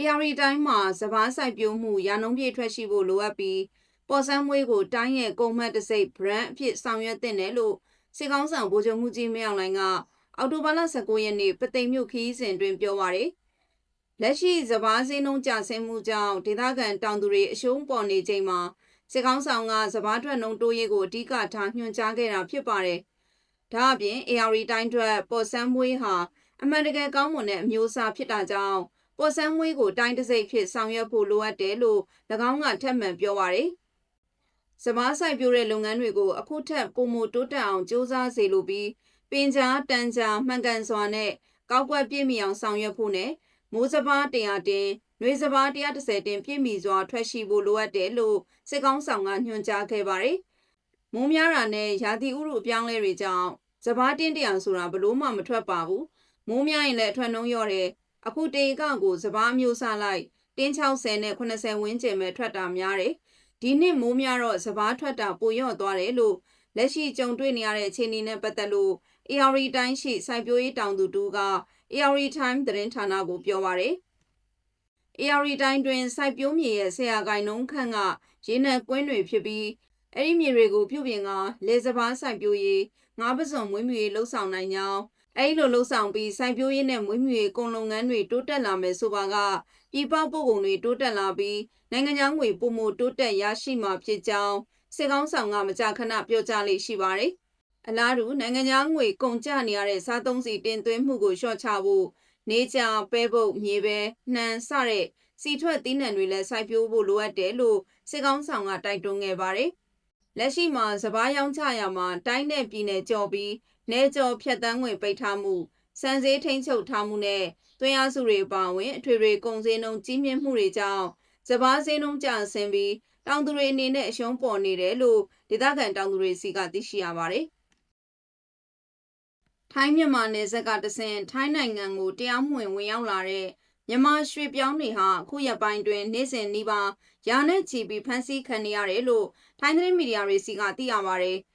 AR တိုင်းမှာစပားစိုက်ပျိုးမှုရာနှုန်းပြည့်ထွက်ရှိဖို့လိုအပ်ပြီးပေါ်ဆန်းမွေးကိုတိုင်းရဲ့ကုန်မှတ်တစ်စိတ် brand အဖြစ်ဆောင်ရွက်တင်တယ်လို့စေကောင်းဆောင်ဗိုလ်ချုပ်မှုကြီးမင်းအောင်လှိုင်ကအောက်တိုဘာလ19ရက်နေ့ပသိမ်မြို့ခီးစဉ်တွင်ပြောပါရယ်လက်ရှိစပားစင်းနှုန်းကျဆင်းမှုကြောင့်ဒေသခံတောင်သူတွေအရှုံးပေါ်နေချိန်မှာစေကောင်းဆောင်ကစပားထွက်နှုန်းတိုးရေးကိုအဓိကထားညွှန်ကြားခဲ့တာဖြစ်ပါတယ်။ဒါအပြင် AR တိုင်းထွက်ပေါ်ဆန်းမွေးဟာအမှန်တကယ်ကောင်းမွန်တဲ့အမျိုးအစားဖြစ်တာကြောင့် ပေါ်ဆန်းမွေးကိုတိုင်းတစ်စိတ်ဖြစ်ဆောင်ရွက်ဖို့လိုအပ်တယ်လို့၎င်းကထပ်မံပြောပါရယ်။စပားဆိုင်ပြိုးတဲ့လုပ်ငန်းတွေကိုအခုထက်ပုံမတိုးတက်အောင်စ조사စေလိုပြီးပင်ကြားတန်ကြားမှန်ကန်စွာနဲ့ကောက်ကွက်ပြည့်မီအောင်ဆောင်ရွက်ဖို့နဲ့မိုးစပား100တင်၊နှွေစပား130တင်ပြည့်မီစွာထွက်ရှိဖို့လိုအပ်တယ်လို့စစ်ကောင်းဆောင်ကညွှန်ကြားခဲ့ပါတယ်။မိုးများတာနဲ့ရာသီဥတုအပြောင်းလဲတွေကြောင့်စပားတင်းတရာဆိုတာဘလို့မှမထွက်ပါဘူး။မိုးများရင်လည်းအထွက်နှုံးလျော့တယ်။ အခုတေကကိုစပားမျိုးစားလိုက်တင်း60နဲ့80ဝန်းကျင်ပဲထွက်တာများတယ်။ဒီနှစ်မိုးများတော့စပားထွက်တာပိုလျော့သွားတယ်လို့လက်ရှိကြုံတွေ့နေရတဲ့အခြေအနေနဲ့ပတ်သက်လို့ AR တိုင်းရှိစိုက်ပျိုးရေးတောင်သူတူက AR Time သတင်းဌာနကိုပြောပါရယ် AR တိုင်းတွင်စိုက်ပျိုးမြေရဲ့ဆရာကိုင်နှုန်းခန့်ကရေနံကွင်းတွေဖြစ်ပြီးအဲ့ဒီမြေတွေကိုပြုပြင်ကလေစပားစိုက်ပျိုးရေးငါးပစုံမွေးမြူရေးလှုပ်ဆောင်နိုင်ကြောင်း အဲ့လိုလှုပ်ဆောင်ပြီးစိုက်ပျိုးရေးနဲ့မွေးမြူရေးကုန်လုပ်ငန်းတွေတိုးတက်လာမယ်ဆိုပါကပြည်ပပို့ကုန်တွေတိုးတက်လာပြီးနိုင်ငံခြားငွေပုံမတိုးတက်ရရှိမှာဖြစ်ကြောင်းစေကောင်းဆောင်ကမကြာခဏပြောကြားလေးရှိပါတယ်အလားတူနိုင်ငံခြားငွေကုန်ကျနေရတဲ့စားသုံးစီတင်သွင်းမှုကိုလျှော့ချဖို့နေကြပဲပုတ်မြေပဲနှံစတဲ့စီထွက်သီးနှံတွေလည်းစိုက်ပျိုးဖို့လိုအပ်တယ်လို့စစ်ကောင်းဆောင်ကတိုက်တွန်းခဲ့ပါတယ်။လက်ရှိမှာစပားရောင်းချရာမှာတိုင်းနယ်ပြည်နယ်ကြော်ပြီး နယ်ကြော်ဖြတ်တန်းဝင်ပိတ်ထားမှုစံစည်းထိန်းချုပ်ထားမှုနဲ့သွင်းအားစုတွေပါဝင်အထွေထွေကုန်စည်နှုန်းကြီးမြင့်မှုတွေကြောင့်စပားစည်းနှုန်းကျဆင်းပြီးတောင်သူတွေအနေနဲ့အရှုံးပေါ်နေတယ်လို့ဒေသခံတောင်သူတွေစီကသိရှိရပါတယ်။ထိုင်းမြန်မာနယ်စပ်ကတဆင်ထိုင်းနိုင်ငံကိုတရားမဝင်ဝင်ရောက်လာတဲ့မြန်မာရွှေပြောင်းတွေဟာအခုရက်ပိုင်းတွင်နေ့စဉ်နှီးပါရာနဲ့ချီပြီးဖမ်းဆီးခံနေရတယ်လို့ထိုင်းသတင်းမီဒီယာတွေစီကသိရပါတယ်။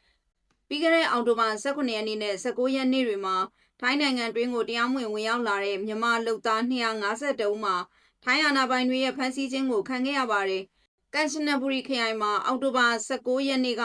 ပြီးခဲ့တဲ့အောက်တိုဘာ18ရက်နေ့နဲ့19ရက်နေ့တွေမှာထိုင်းနိုင်ငံတွင်းကိုတရားမဝင်ဝင်ရောက်လာတဲ့မြန်မာလူသား252ဦးမှာထိုင်းအာဏာပိုင်တွေရဲ့ဖမ်းဆီးခြင်းကိုခံခဲ့ရပါတယ်။ကန်ချနဘူရီခရိုင်မှာအောက်တိုဘာ19ရက်နေ့က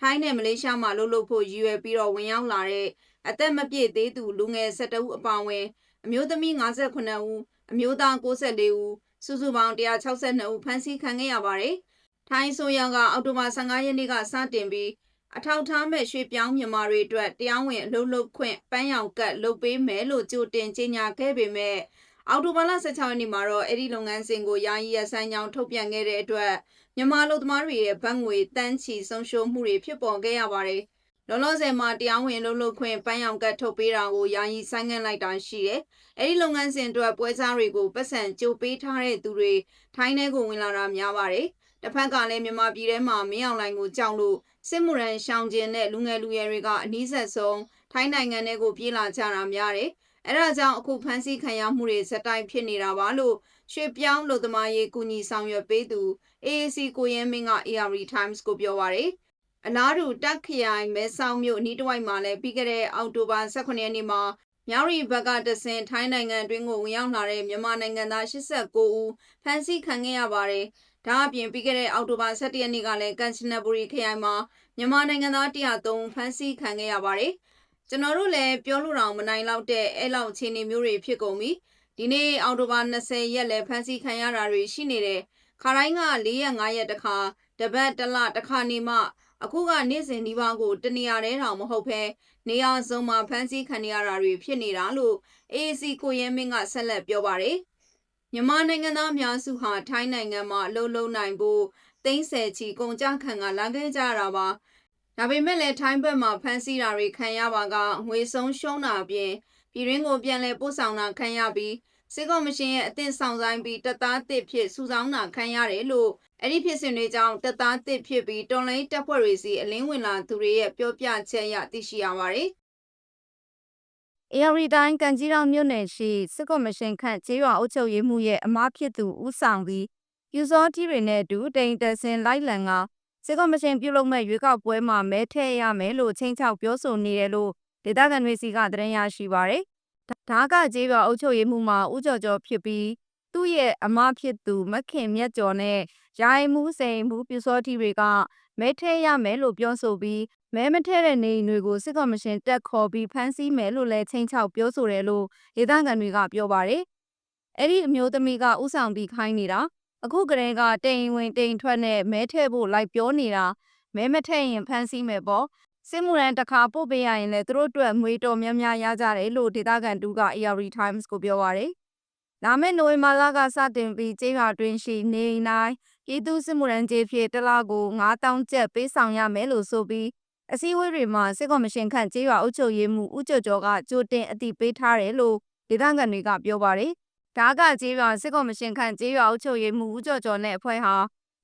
ထိုင်းနဲ့မလေးရှားမှာလှုပ်လှုပ်ဖို့ရည်ရွယ်ပြီးတော့ဝင်ရောက်လာတဲ့အသက်မပြည့်သေးသူလူငယ်12ဦးအပါအဝင်အမျိုးသမီး58ဦးအမျိုးသား64ဦးစုစုပေါင်း162ဦးဖမ်းဆီးခံခဲ့ရပါတယ်။ထိုင်းဆိုရကအောက်တိုဘာ15ရက်နေ့ကစတင်ပြီး အထောက်ထားမဲ့ရွှေပြောင်းမြန်မာတွေအတွက်တရားဝင်အလုပ်လုပ်ခွင့်ပန်းရောင်ကတ်လုပ်ပေးမယ်လို့ကြိုတင်ကြေညာခဲ့ပေမဲ့အောက်တိုဘာလ16ရက်နေ့မှာတော့အဲ့ဒီလုပ်ငန်းစဉ်ကိုယာယီရဆိုင်ကြောင်းထုတ်ပြန်ခဲ့တဲ့အတွက်မြန်မာလူသမားတွေရဲ့ဘဏ်ငွေတန်းချီဆုံးရှုံးမှုတွေဖြစ်ပေါ်ခဲ့ရပါတယ်။လောလောဆယ်မှာတရားဝင်လှုပ်လှုပ်ခွင့်ပန်းရောင်ကတ်ထုတ်ပေးတာကိုယာယီဆိုင်းငံ့လိုက်တာရှိတယ်။အဲဒီလုပ်ငန်းစဉ်အတွက်ပွဲစားတွေကိုပတ်စံကြိုပေးထားတဲ့သူတွေထိုင်းထဲကိုဝင်လာတာများပါတယ်။ တစ်ဖက်ကလည်းမြန်မာပြည်ထဲမှာမင်းအောင်လှိုင်ကိုကြောက်လို့စစ်မှုရန်ရှောင်ကျင်တဲ့လူငယ်လူရွယ်တွေကအနည်းဆက်ဆုံးထိုင်းနိုင်ငံထဲကိုပြေးလာကြတာများတယ်။အဲဒါကြောင့်အခုဖမ်းဆီးခံရမှုတွေဇက်တိုက်ဖြစ်နေတာပါလို့ရွှေပြောင်းလူသမားရေးကူညီဆောင်ရွက်ပေးသူ AAC ကိုရဲမင်းက AR Times ကိုပြောပါရယ်အလားတူတက်ခရိုင်မဲဆောက်မြို့နီးတဝိုက်မှာလည်းပြီးခဲ့တဲ့အောက်တိုဘာ18ရက်နေ့မှာမြောက်ရီဘက်ကတဆင်ထိုင်းနိုင်ငံအတွင်းကိုဝင်ရောက်လာတဲ့မြန်မာနိုင်ငံသား89ဦးဖမ်းဆီးခံခဲ့ရပါတယ်။ ဒါအပြင်ပြီးခဲ့တဲ့အောက်တိုဘာ17ရက်နေ့ကလည်းကန်ချနဘူရီခရိုင်မှာမြန်မာနိုင်ငံသား103ဖမ်းဆီးခံခဲ့ရပါတယ်။ကျွန်တော်တို့လည်းပြောလို့တော့မနိုင်တော့တဲ့အဲ့လောက်အခြေအနေမျိုးတွေဖြစ်ကုန်ပြီ။ဒီနေ့အောက်တိုဘာ20ရက်လည်းဖမ်းဆီးခံရတာတွေရှိနေတယ်။ခါတိုင်းက4ရက်5ရက်တခါတပတ်တစ်လတစ်ခါနေမှအခုကနေ့စဉ်ဒီပါကိုတနေရာတဲတောင်မဟုတ်ဘဲနေရာစုံမှာဖမ်းဆီးခံရတာတွေဖြစ်နေတာလို့ AAC ကိုရဲမင်းကဆက်လက်ပြောပါတယ် မြန်မာနိုင်ငံသားအများစုဟာထိုင်းနိုင်ငံမှာအလုပ်လုပ်နိုင်ဖို့သိန်းဆယ်ချီကုန်ကြခံကလာခဲ့ကြတာပါဒါပေမဲ့လည်းထိုင်းဘက်မှာဖမ်းဆီးတာတွေခံရပါကငွေဆုံးရှုံးတာအပြင်ပြည်ရင်းကိုပြန်လည်ပို့ဆောင်တာခံရပြီးစစ်ကော်မရှင်ရဲ့အသင့်ဆောင်ဆိုင်ပြီးတပ်သားတစ်ဖြစ်စုဆောင်းတာခံရတယ်လို့အဲ့ဒီဖြစ်စဉ်တွေကြောင့်တပ်သားတစ်ဖြစ်ပြီးတော်လိုင်းတပ်ဖွဲ့တွေစီအလင်းဝင်လာသူတွေရဲ့ပြောပြချက်အရသိရှိရပါတယ်။ AR တိုင်းကန်ကြီးတော်မြို့နယ်ရှိစစ်ကော်မရှင်ခန့်ကျေးရွာအုပ်ချုပ်ရေးမှုရဲ့အမားဖြစ်သူဦးဆောင်ပြီးယူစောတီတွေနဲ့အတူတိန်တဆင်လိုက်လံကစစ်ကော်မရှင်ပြုလုပ်မဲ့ရွေးကောက်ပွဲမှာမဲထည့်ရမယ်လို့ချင်းချောက်ပြောဆိုနေတယ်လို့ဒေသခံတွေစီကသတင်းရရှိပါရယ်။ဒါကကျေးရွာအုပ်ချုပ်ရေးမှုမှာဦးကျော်ကျော်ဖြစ်ပြီးသူသူ့ရဲ့အမဖြစ်သူမခင်မြတ်ကျော်နဲ့ ယာယီမှုစိန်မှုပြူစောတိတွေကမဲထဲရမယ်လို့ပြောဆိုပြီးမဲမထဲတဲ့နေအိမ်တွေကိုစစ်ကော်မရှင်တက်ခေါ်ပြီးဖမ်းဆီးမယ်လို့လည်းချိန်ချောက်ပြောဆိုတယ်လို့ဒေသခံတွေကပြောပါတယ်။အဲ့ဒီအမျိုးသမီးကဥဆောင်ပြီးခိုင်းနေတာအခုကလေးကတိမ်ဝင်တိမ်ထွက်နဲ့မဲထဲဖို့လိုက်ပြောနေတာမဲမထဲရင်ဖမ်းဆီးမယ်ပေါ့စစ်မှုရန်တစ်ခါပို့ပေးရရင်လည်းသူတို့အတွက်ငွေတော်များများရကြတယ်လို့ဒေသခံတူက AR Times ကိုပြောပါရယ်လာမယ့်နိုဝင်ဘာလကစတင်ပြီးကျေးရွာတွင်းရှိနေအိမ်တိုင်း ပြည်သူစစ်မှုရန်ကျေးဖြစ်တစ်လကို9000ကျပ်ပေးဆောင်ရမယ်လို့ဆိုပြီးအစည်းအဝေးတွေမှာစစ်ကော်မရှင်ခန့်ကျေးရွာအုပ်ချုပ်ရေးမှူးဦးကျော်ကျော်ကကြိုတင်အသိပေးထားတယ်လို့ဒေသခံတွေကပြောပါရယ်ဒါကကျေးရွာစစ်ကော်မရှင်ခန့်ကျေးရွာအုပ်ချုပ်ရေးမှူးဦးကျော်ကျော်နဲ့အဖွဲ့ဟာ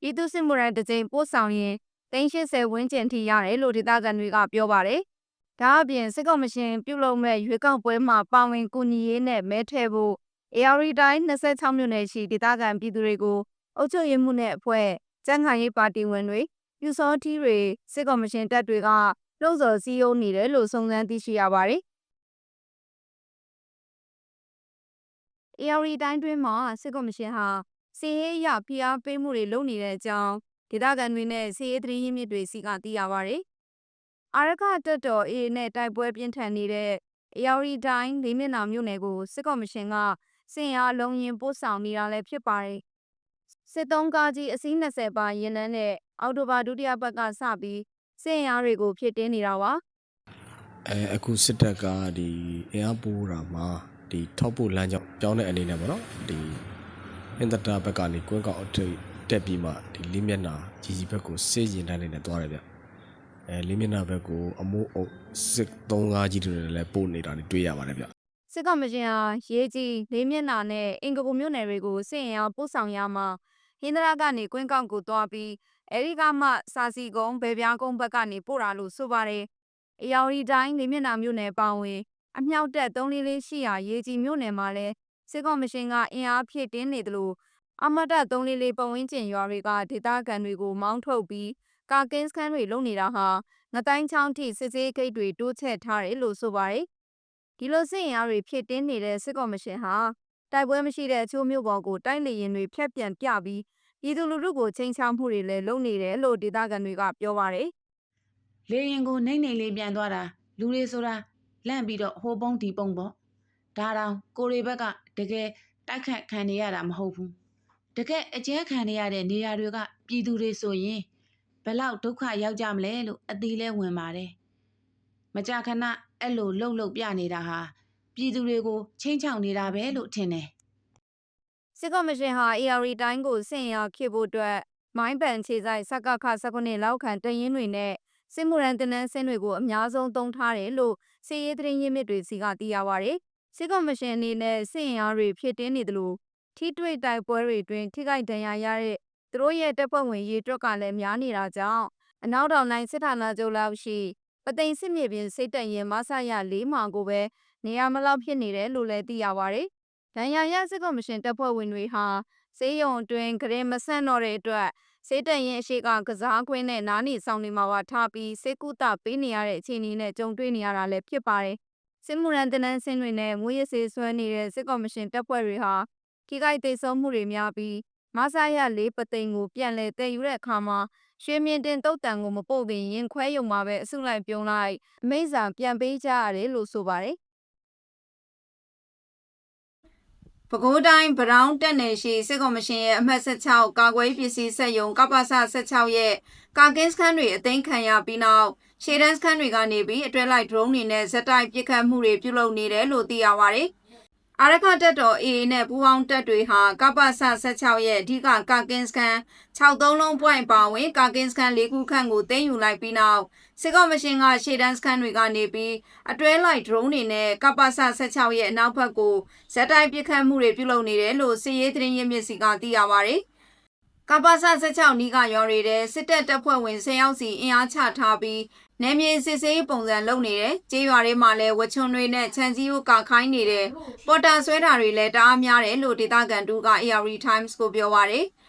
ပြည်သူစစ်မှုရန်တစ်ကြိမ်ပို့ဆောင်ရင်380ဝန်းကျင်ထိရတယ်လို့ဒေသခံတွေကပြောပါတယ်။ဒါအပြင်စစ်ကော်မရှင်ပြုလုပ်မဲ့ရွေးကောက်ပွဲမှာပါဝင်ကူညီရေးနဲ့မဲထည့်ဖို့ AR တိုင်း26မြို့နယ်ရှိဒေသခံပြည်သူတွေကို အုပ်ချုပ်ရေးမှုနဲ့အဖွဲ့စံခိုင်ရေးပါတီဝင်တွေပြူစောထီးတွေစစ်ကော်မရှင်တပ်တွေကလှုပ်ဆော်စည်းရုံးနေတယ်လို့စုံစမ်းသိရှိရပါတယ်။ AR တိုင်းတွင်းမှာစစ်ကော်မရှင်ဟာစီးရေးရဖိအားပေးမှုတွေလုပ်နေတဲ့အကြောင်းဒေသခံတွေနဲ့စီးရေးသတင်းရင်းမြစ်တွေစီကသိရပါတယ်။အာရခတက်တော် A နဲ့တိုက်ပွဲပြင်းထန်နေတဲ့ AR တိုင်းလေးမျက်နှာမြို့နယ်ကိုစစ်ကော်မရှင်ကစင်အားလုံးရင်ပို့ဆောင်နေတာလည်းဖြစ်ပါတယ်။ စစ်တုံးကားကြီးအစီး20ပါရင်နှန်းနဲ့အော်တိုဘာဒုတိယပတ်ကစပြီးစင်အားတွေကိုဖြစ်တင်းနေတာပါအဲအခုစစ်တပ်ကဒီအင်အားပိုးတာမှာဒီထောက်ပို့လမ်းကြောင်းပြောင်းတဲ့အနေနဲ့ပေါ့နော်ဒီအင်တာတာဘက်ကနေကွင်းကောက်အထိပ်တက်ပြီးမှဒီလေးမျက်နှာကြီးကြီးဘက်ကိုစေးရင်တန်းနေနဲ့သွားတယ်ဗျအဲလေးမျက်နှာဘက်ကိုအမိုးအုပ်စစ်35ကြီးတွေလည်းပို့နေတာတွေတွေ့ရပါတယ်ဗျစစ်ကော်မရှင်ဟာရေးကြီးလေးမျက်နှာနဲ့အင်္ဂပုမြို့နယ်တွေကိုစစ်ရင်အောင်ပို့ဆောင်ရမှာ ဟင်္ဒရာကနေကွင်းကောက်ကိုသွားပြီးအဲဒီကမှစာစီကုန်းဗေပြားကုန်းဘက်ကနေပို့တာလို့ဆိုပါတယ်။အယောရီတိုင်းလေးမျက်နှာမြို့နယ်ပေါင်းဝင်အမြောက်တက်344ရှိရာရေးကြီးမြို့နယ်မှာလဲစစ်ကော်မရှင်ကအင်အားဖြည့်တင်းနေတယ်လို့အမတ344ပတ်ဝန်းကျင်ရွာတွေကဒေသခံတွေကိုမောင်းထုတ်ပြီးကာကင်းစခန်းတွေလုပ်နေတာဟာငတိုင်းချောင်းထိစစ်စေးဂိတ်တွေတိုးချဲ့ထားတယ်လို့ဆိုပါတယ်။ဒီလိုစစ်ရင်အားတွေဖြစ်တင်းနေတဲ့စစ်ကော်မရှင်ဟာ တိုက်ပွဲမရှိတဲ့အချို့မြို့ပေါ်ကိုတိုက်လေရင်တွေဖျက်ပြန်ပြပြီးပြည်သူလူထုကိုချိန်ချောက်မှုတွေလည်းလုပ်နေတယ်လို့ဒေသခံတွေကပြောပါတယ်လေရင်ကိုနှိမ့်နှိမ့်လေးပြန်သွားတာလူတွေဆိုတာလန့်ပြီးတော့ဟိုပုံးဒီပုံးပေါ့ဒါတောင်ကိုရီဘက်ကတကယ်တိုက်ခတ်ခံနေရတာမဟုတ်ဘူးတကယ်အကျဲခံနေရတဲ့နေရာတွေကပြည်သူတွေဆိုရင်ဘယ်လောက်ဒုက္ခရောက်ကြမလဲလို့အသီးလဲဝင်ပါတယ်မကြခဏအဲ့လိုလှုပ်လှုပ်ပြနေတာဟာ ပြည်သူတွေကိုချင်းချောင်နေတာပဲလို့ထင်တယ်။စစ်ကော်မရှင်ဟာ AR တိုင်းကိုစစ်ရင်အားခေဖို့အတွက်မိုင်းပန်ခြေဆိုင်စကခ19လောက်ခံတရင်တွေနဲ့စစ်မှုရန်တင်နန်းစင်းတွေကိုအများဆုံးသုံးထားတယ်လို့စစ်ရေးသတင်းရင်းမြစ်တွေစီကသိရပါဗျ။စစ်ကော်မရှင်အနေနဲ့စစ်ရင်အားတွေဖြစ်တင်းနေတယ်လို့ထိတွေ့တိုက်ပွဲတွေတွင်ထိခိုက်ဒဏ်ရာရတဲ့သူတို့ရဲ့တပ်ဖွဲ့ဝင်ရေးတွက်ကလည်းများနေတာကြောင့်အနောက်တောင်တိုင်းစစ်ဌာနချုပ်လောက်ရှိပသိမ်စစ်မြေပြင်စိတ်တက်ရင်မဆရ၄မောင်ကိုပဲ နေရာမလောက်ဖြစ်နေတယ်လို့လည်းသိရပါဗျ။ဒဏ်ရာရစစ်ကော်မရှင်တပ်ဖွဲ့ဝင်တွေဟာစေးရုံအတွင်းဂရင်မဆန့်တော့တဲ့အတွက်စေးတန်ရင်အရှိကကစားကွင်းနဲ့နားနေဆောင်နေမှာပါထားပြီးစေကုသပေးနေရတဲ့အခြေအနေနဲ့ကြုံတွေ့နေရတာလည်းဖြစ်ပါတယ်။စစ်မှုရန်တနန်းစင်းတွေနဲ့မွေးရစေးဆွဲနေတဲ့စစ်ကော်မရှင်တပ်ဖွဲ့တွေဟာထိခိုက်ဒေဆုံးမှုတွေများပြီးမဆရလေးပသိမ်ကိုပြန်လဲတည်ယူတဲ့အခါမှာရွှေမြင့်တင်တုတ်တန်ကိုမပို့ခင်ရင်ခွဲယုံမှာပဲအစုလိုက်ပြုံးလိုက်အမိန့်စာပြန်ပေးကြရတယ်လို့ဆိုပါတယ် ပဲခူးတိုင်းဗရောင်းတက်နယ်ရှိစစ်ကော်မရှင်ရဲ့အမှတ်16ကာကွယ်ရေးပစ္စည်းစက်ယုံကပ္ပစ16ရဲ့ကာကင်းစခန်းတွေအသိမ်းခံရပြီးနောက်ရှေ့တန်းစခန်းတွေကနေပြီးအတွဲလိုက်ဒရုန်းတွေနဲ့ဇက်တိုက်ပစ်ခတ်မှုတွေပြုလုပ်နေတယ်လို့သိရပါဗျ။အာရခတက်တော် AA နဲ့ပူးပေါင်းတပ်တွေဟာကပ္ပစ16ရဲ့အဓိကကာကင်းစခန်း63လုံးပွိုင်ပါဝင်ကာကင်းစခန်း၄ခုခန့်ကိုသိမ်းယူလိုက်ပြီးနောက် စစ်ကော်မရှင်ကရှေ့တန်းစခန်းတွေကနေပြီးအတွဲလိုက်ဒရုန်းတွေနဲ့ကပ္ပစ16ရဲ့အနောက်ဘက်ကိုဇက်တိုက်ပစ်ခတ်မှုတွေပြုလုပ်နေတယ်လို့စစ်ရေးသတင်းရင်းမြစ်စီကသိရပါဗျ။ကပ္ပစ16နီးကရွာတွေတဲ့စစ်တပ်တပ်ဖွဲ့ဝင်10ယောက်စီအင်အားချထားပြီးနယ်မြေစစ်ဆေးပုံစံလုပ်နေတယ်။ကြေးရွာတွေမှာလည်းဝချွန်တွေနဲ့ခြံစည်းကိုကာခိုင်းနေတယ်။ပေါ်တာဆွဲတာတွေလည်းတအားများတယ်လို့ဒေသခံတူက AR Times ကိုပြောပါရယ်။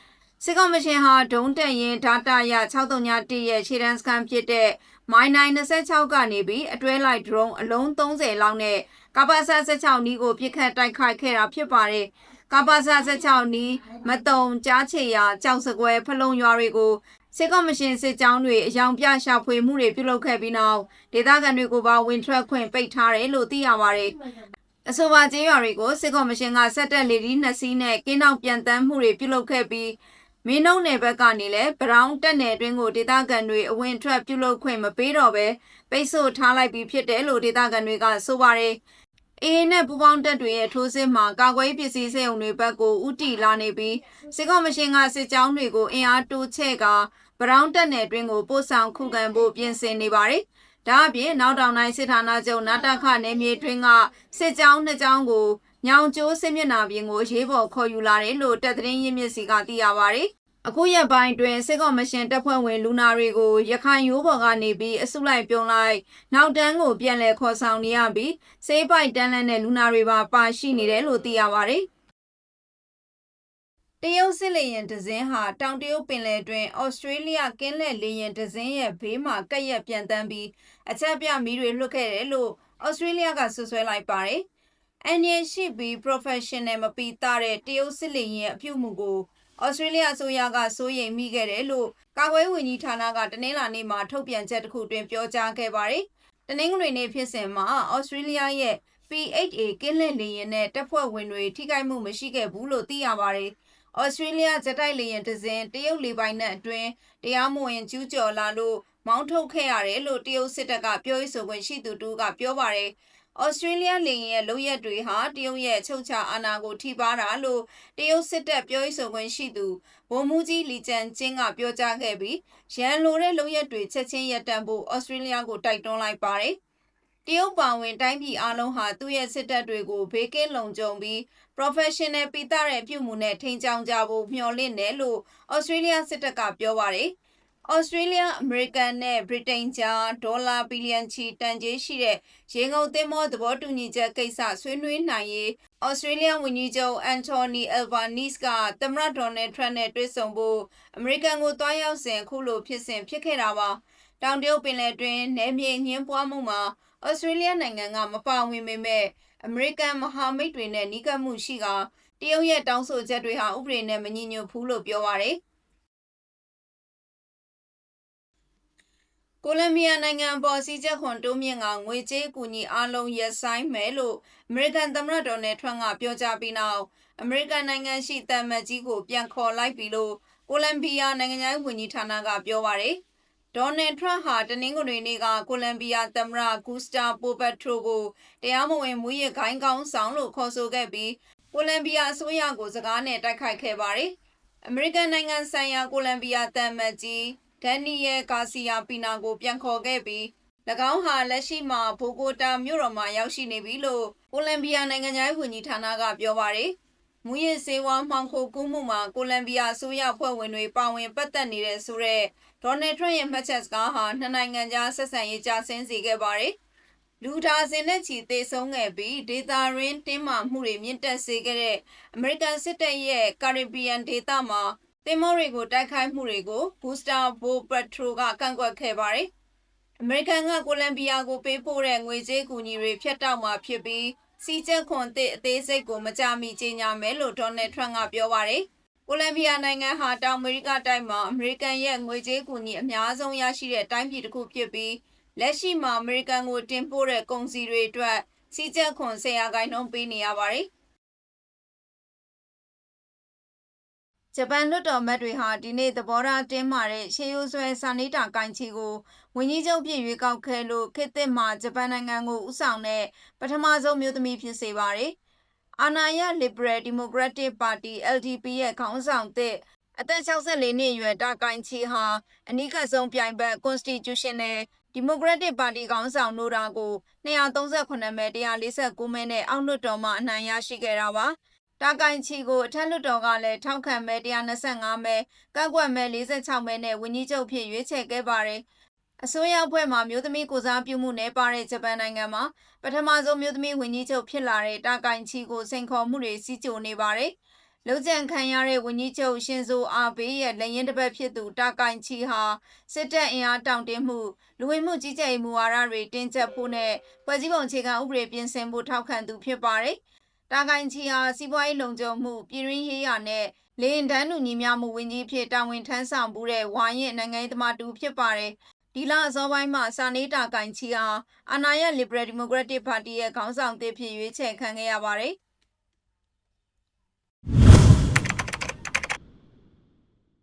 စစ်ကောင်မရှင်ဟာဒုံတက်ရင်ဒါတာရ631ရဲ့ခြေတန်းစကန်ဖြစ်တဲ့ မိုင်းနိုင်26ကနေပြီးအတွဲလိုက်ဒရုန်းအလုံး30လောက်နဲ့ကပ္ပစ16နီးကိုပြစ်ခတ်တိုက်ခိုက်ခဲ့တာဖြစ်ပါတယ်။ကပ္ပစာ16နီးမတုံကြားချေရကြောက်စကွဲဖလုံရွာတွေကိုစစ်ကော်မရှင်စစ်ကြောင်းတွေအယောင်ပြရှာဖွေမှုတွေပြုလုပ်ခဲ့ပြီးနောက်ဒေသခံတွေကိုပါဝင်ထွက်ခွင့်ပိတ်ထားတယ်လို့သိရပါတယ်။အဆိုပါကျေးရွာတွေကိုစစ်ကော်မရှင်ကဆက်တက်လေဒီနှစ်စီးနဲ့ကင်းနောက်ပြန်တမ်းမှုတွေပြုလုပ်ခဲ့ပြီး မင်းနှုံနယ်ဘက်ကနေလည်းဘရောင်းတက်နယ်အတွင်းကိုဒေသခံတွေအဝင်ထွက်ပြုလုပ်ခွင့်မပေးတော့ဘဲပိတ်ဆို့ထားလိုက်ပြီးဖြစ်တယ်လို့ဒေသခံတွေကဆိုပါတယ်။အေးနဲ့ပူပေါင်းတက်တွေရဲ့ထိုးစစ်မှာကာကွယ်ရေးပစ္စည်းစက်ရုံတွေဘက်ကိုဥတီလာနေပြီးစစ်ကော်မရှင်ကစစ်ကြောင်းတွေကိုအင်အားတိုးချဲ့ကဘရောင်းတက်နယ်အတွင်းကိုပို့ဆောင်ခုခံဖို့ပြင်ဆင်နေပါတယ်။ဒါအပြင်နောက်တောင်တိုင်းစစ်ဌာနချုပ်နာတခနယ်မြေတွင်းကစစ်ကြောင်းနှစ်ကြောင်းကို ညောင်ကျိုးစစ်မျက်နှာပြင်ကိုရေးပေါ်ခေါ်ယူလာတယ်လို့တပ်သတင်းရင်းမြစ်စီကသိရပါတယ်။အခုရက်ပိုင်းတွင်စစ်ကော်မရှင်တပ်ဖွဲ့ဝင်လူနာတွေကိုရခိုင်ရိုးပေါ်ကနေပြီးအစုလိုက်ပြုံလိုက်နောက်တန်းကိုပြန်လည်ခေါ်ဆောင်နေရပြီးစေးပိုက်တန်းလန်းတဲ့လူနာတွေပါပါရှိနေတယ်လို့သိရပါတယ်။တရုတ်စစ်လေယာဉ်တစ်စင်းဟာတောင်တရုတ်ပင်လယ်တွင်ဩစတြေးလျကင်းလက်လေယာဉ်တစ်စင်းရဲ့ဘေးမှာကက်ရက်ပြန်တန်းပြီးအချက်ပြမီးတွေလွှတ်ခဲ့တယ်လို့ဩစတြေးလျကဆွဆွဲလိုက်ပါတယ်။ အန်ရရှိပြီး professional မပီတာတဲ့တရုတ်စစ်လေရင်အပြုတ်မှုကိုဩစတြေးလျအစိုးရကစိုးရိမ်မိခဲ့တယ်လို့ကာကွယ်ရေးဝန်ကြီးဌာနကတနင်္လာနေ့မှာထုတ်ပြန်ချက်တစ်ခုတွင်ပြောကြားခဲ့ပါတယ်။တနင်္ဂနွေနေ့ဖြစ်စဉ်မှာဩစတြေးလျရဲ့ P8A ကင်းလက်လေရင်နဲ့တပ်ဖွဲ့ဝင်တွေထိခိုက်မှုမရှိခဲ့ဘူးလို့သိရပါတယ်။ဩစတြေးလျဂျက်တိုက်လေရင်တစ်စင်းတရုတ်လေပိုင်နက်အတွင်းတရားမဝင်ကျူးကျော်လာလို့မောင်းထုတ်ခဲ့ရတယ်လို့တရုတ်စစ်တပ်ကပြောရေးဆိုခွင့်ရှိသူတူကပြောပါတယ်။ ဩစတြေးလျလေရင်ရဲ့လုပ်ရက်တွေဟာတရုတ်ရဲ့ချုပ်ချအာဏာကိုထိပါတာလို့တရုတ်စစ်တပ်ပြောရေးဆိုခွင့်ရှိသူဗိုလ်မှူးကြီးလီကျန်ကျင်းကပြောကြားခဲ့ပြီးရန်လိုတဲ့လုပ်ရက်တွေချက်ချင်းရပ်တန့်ဖို့ဩစတြေးလျကိုတိုက်တွန်းလိုက်ပါတယ်။တရုတ်ပါဝင်တိုင်းပြည်အလုံးဟာသူ့ရဲ့စစ်တပ်တွေကိုဘေးကင်းလုံခြုံပြီး professional ပိတာတဲ့အပြုမှုနဲ့ထိန်းချောင်းကြဖို့မျှော်လင့်တယ်လို့ဩစတြေးလျစစ်တပ်ကပြောပါတယ်။ ဩစတြေးလျအမေရိကန်နဲ့ဗြိတိန်ကြားဒေါ်လာဘီလီယံချီတန်ကြေးရှိတဲ့ရေငုံသင်းမောသဘောတူညီချက်ကိစ္စဆွေးနွေးနိုင်ရေးဩစတြေးလျဝန်ကြီးချုပ်အန်တိုနီအယ်ဘာနီစ်ကသမ္မတဒေါ်နယ်ထရန့်နဲ့တွေ့ဆုံဖို့အမေရိကန်ကိုတွားရောက်စဉ်အခုလိုဖြစ်စဉ်ဖြစ်ခဲ့တာပါတောင်တရုတ်ပင်လယ်တွင်နယ်မြေညှင်းပွားမှုမှာဩစတြေးလျနိုင်ငံကမပါဝင်ပေမဲ့အမေရိကန်မဟာမိတ်တွေနဲ့နှီးကပ်မှုရှိကတရုတ်ရဲ့တောင်းဆိုချက်တွေဟာဥပဒေနဲ့မညီညွတ်ဘူးလို့ပြောပါရယ် ကိုလံဘီယာနိုင်ငံပေါ်စီးချက်ခွန်တိုးမြင့်ကငွေကြေးကူညီအားလုံးရပ်ဆိုင်မယ်လို့အမေရိကန်သမ္မတဒေါ်နယ်ထရန့်ကပြောကြားပြီးနောက်အမေရိကန်နိုင်ငံရှိတမ်မတ်ကြီးကိုပြန်ခေါ်လိုက်ပြီလို့ကိုလံဘီယာနိုင်ငံခြားရေးဝန်ကြီးဌာနကပြောပါရယ်ဒေါ်နယ်ထရန့်ဟာတနင်္ဂနွေနေ့ကကိုလံဘီယာသမ္မတဂူစတာပိုပက်ထရိုကိုတရားမဝင်မူရခိုင်းကောင်းဆောင်လို့ခေါ်ဆိုခဲ့ပြီးကိုလံဘီယာအစိုးရကိုစကားနဲ့တိုက်ခိုက်ခဲ့ပါတယ်။အမေရိကန်နိုင်ငံဆိုင်ရာကိုလံဘီယာတမ်မတ်ကြီး ဒန်နီယယ်ကာစီယာပီနာကိုပြန်ခေါ်ခဲ့ပြီး၎င်းဟာလက်ရှိမှာဘိုဂိုတာမြို့တော်မှာရောက်ရှိနေပြီလို့ကိုလံဘီယာနိုင်ငံသားဝန်ကြီးဌာနကပြောပါတယ်။မူရစ်စေဝါမှောင်ခိုကူးမှုမှာကိုလံဘီယာအစိုးရဖွဲ့ဝင်တွေပါဝင်ပတ်သက်နေတဲ့ဆိုတဲ့ဒေါ်နယ်ထရန့်ရဲ့မှတ်ချက်စကားဟာနှစ်နိုင်ငံကြားဆက်ဆံရေးကျဆင်းစေခဲ့ပါတယ်။လူဒါစင်နဲ့ချီသေဆုံးခဲ့ပြီးဒေတာရင်းတင်းမာမှုတွေမြင့်တက်စေခဲ့တဲ့အမေရိကန်စစ်တပ်ရဲ့ကာရစ်ဘီယန်ဒေသမှာ သင်္ဘောတွေကိုတိုက်ခိုက်မှုတွေကိုဘူစတာဘိုပက်ထရိုကကန့်ကွက်ခဲ့ပါတယ်။အမေရိကန်ကကိုလံဘီယာကိုပေးပို့တဲ့ငွေကြေးကူညီတွေဖျက်တောက်မှာဖြစ်ပြီးစီချက်ခွန်သစ်အသေးစိတ်ကိုမကြမီကြေညာမယ်လို့ဒေါ်နယ်ထရန့်ကပြောပါတယ်။ကိုလံဘီယာနိုင်ငံဟာတောင်အမေရိကတိုက်မှာအမေရိကန်ရဲ့ငွေကြေးကူညီအများဆုံးရရှိတဲ့တိုင်းပြည်တစ်ခုဖြစ်ပြီးလက်ရှိမှာအမေရိကန်ကိုတင်ပို့တဲ့ကုန်စည်တွေအတွက်စီချက်ခွန်ဆရာခိုင်နှုန်းပေးနေရပါတယ်။ ဂျပန်လွှတ်တော်မတ်တွေဟာဒီနေ့သဘောထားတင်းမာတဲ့ရှေးရိုးဆွဲစာနေတာကင်ချီကိုဝန်ကြီးချုပ်ဖြစ်ရွေးကောက်ခဲ့လို့ခေတ်သစ်မှာဂျပန်နိုင်ငံကိုဥဆောင်တဲ့ပထမဆုံးမျိုးသမီးဖြစ်စေပါတယ်။အာနာယ Liberal Democratic Party LDP ရဲ့ခေါင်းဆောင်သစ်အသက်64နှစ်အရွယ်တာကင်ချီဟာအနိကဆုံးပြိုင်ဘက် Constitutional Democratic Party ခေါင်းဆောင်နိုရာကို238မဲ149မဲနဲ့အောက်လွှတ်တော်မှအနိုင်ရရှိခဲ့တာပါ။ တာကိုင်ချီကိုအထက်လွှတ်တော်ကလည်းထောက်ခံမဲ125မဲကန့်ကွက်မဲ46မဲနဲ့ဝန်ကြီးချုပ်ဖြစ်ရွေးချယ်ခဲ့ပါတယ်အစိုးရအဖွဲ့မှာမျိုးသမီးကိုစားပြုမှုနဲ့ပါတဲ့ဂျပန်နိုင်ငံမှာပထမဆုံးမျိုးသမီးဝန်ကြီးချုပ်ဖြစ်လာတဲ့တာကိုင်ချီကိုစိန်ခေါ်မှုတွေစီးကြိုနေပါတယ်။လုံခြံခံရတဲ့ဝန်ကြီးချုပ်ရှင်ဇိုအာဘေးရဲ့လက်ရင်တစ်ပတ်ဖြစ်သူတာကိုင်ချီဟာစစ်တပ်အင်အားတောင့်တင်းမှုလူဝင်မှုကြီးကြပ်ရေးမူဝါဒတွေတင်းကျပ်ဖို့နဲ့ဖွဲ့စည်းပုံအခြေခံဥပဒေပြင်ဆင်ဖို့ထောက်ခံသူဖြစ်ပါတယ်။ တာကိုင်ချီဟာစီးပွားရေးလုံခြုံမှုပြည်ရင်းရေးရနဲ့လေရင်တန်းလူညီများမှုဝန်ကြီးဖြစ်တာဝန်ထမ်းဆောင်မှုတဲ့ဝါရင်နိုင်ငံရေးသမားတူဖြစ်ပါတယ်။ဒီလအစောပိုင်းမှာစာနေတာကိုင်ချီဟာအာနာယ Liberal Democratic Party ရဲ့ခေါင်းဆောင်သစ်ဖြစ်ရွေးချယ်ခံခဲ့ရပါတယ်။